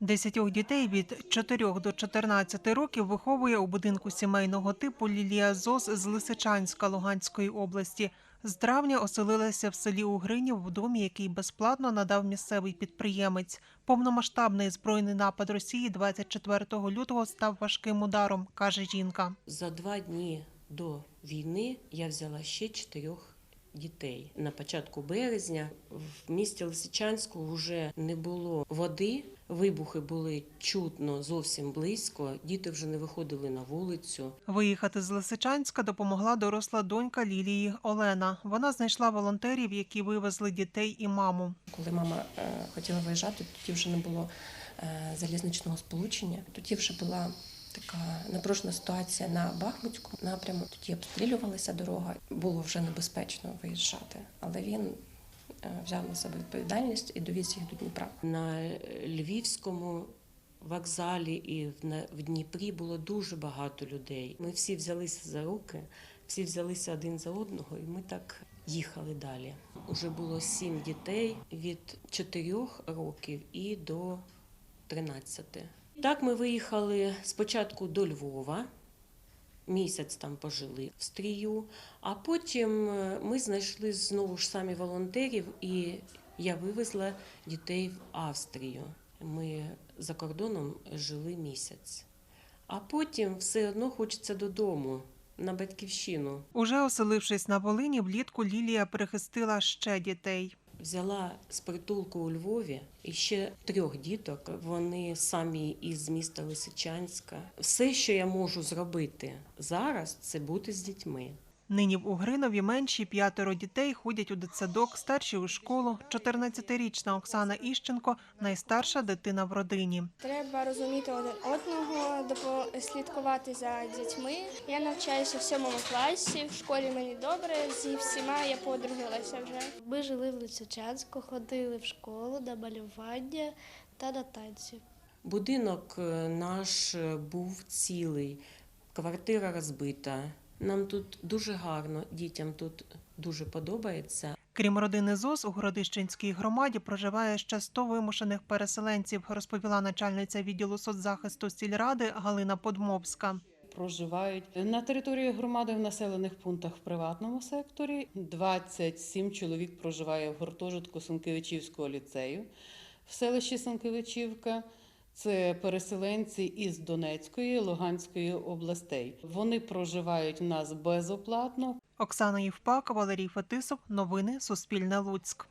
Десятьох дітей від 4 до 14 років виховує у будинку сімейного типу Лілія Зос з Лисичанська Луганської області. З травня оселилася в селі Угринів в домі, який безплатно надав місцевий підприємець. Повномасштабний збройний напад Росії 24 лютого став важким ударом, каже жінка. За два дні до війни я взяла ще чотирьох дітей. На початку березня в місті Лисичанську вже не було води. Вибухи були чутно зовсім близько. Діти вже не виходили на вулицю. Виїхати з Лисичанська допомогла доросла донька Лілії Олена. Вона знайшла волонтерів, які вивезли дітей і маму. Коли мама е, хотіла виїжджати, тоді вже не було е, залізничного сполучення. Тоді вже була така напружена ситуація на Бахмутському напряму. Тоді обстрілювалася дорога. Було вже небезпечно виїжджати, але він е, взяв на себе відповідальність і довіз їх до Дніпра. На Львівському вокзалі і в Дніпрі було дуже багато людей. Ми всі взялися за руки, всі взялися один за одного, і ми так їхали далі. Уже було сім дітей від 4 років і до 13. Так ми виїхали спочатку до Львова. Місяць там пожили в стрію, а потім е, ми знайшли знову ж самі волонтерів, і я вивезла дітей в Австрію. Ми за кордоном жили місяць. А потім все одно хочеться додому, на батьківщину. Уже оселившись на Волині, влітку Лілія перехистила ще дітей. Взяла з притулку у Львові і ще трьох діток. Вони самі із міста Лисичанська. Все, що я можу зробити зараз, це бути з дітьми. Нині в Угринові менші п'ятеро дітей ходять у дитсадок, старші у школу. 14-річна Оксана Іщенко найстарша дитина в родині. Треба розуміти один одного, слідкувати за дітьми. Я навчаюся в сьомому класі. В школі мені добре. Зі всіма я подружилася вже. Ми жили в Лисичанську, ходили в школу на малювання та на танці. Будинок е, наш е, був цілий, квартира розбита. Нам тут дуже гарно, дітям тут дуже подобається. Крім родини ЗОС, у Городищенській громаді проживає ще 100 вимушених переселенців, розповіла начальниця відділу соцзахисту сільради Галина Подмовська. проживають на території громади в населених пунктах в приватному секторі. 27 чоловік проживає в гуртожитку Санкевичівського ліцею в селищі Санкевичівка. Це переселенці із Донецької, Луганської областей. Вони проживають у нас безоплатно. Оксана Євпак, Валерій Фетисов. Новини Суспільне Луцьк.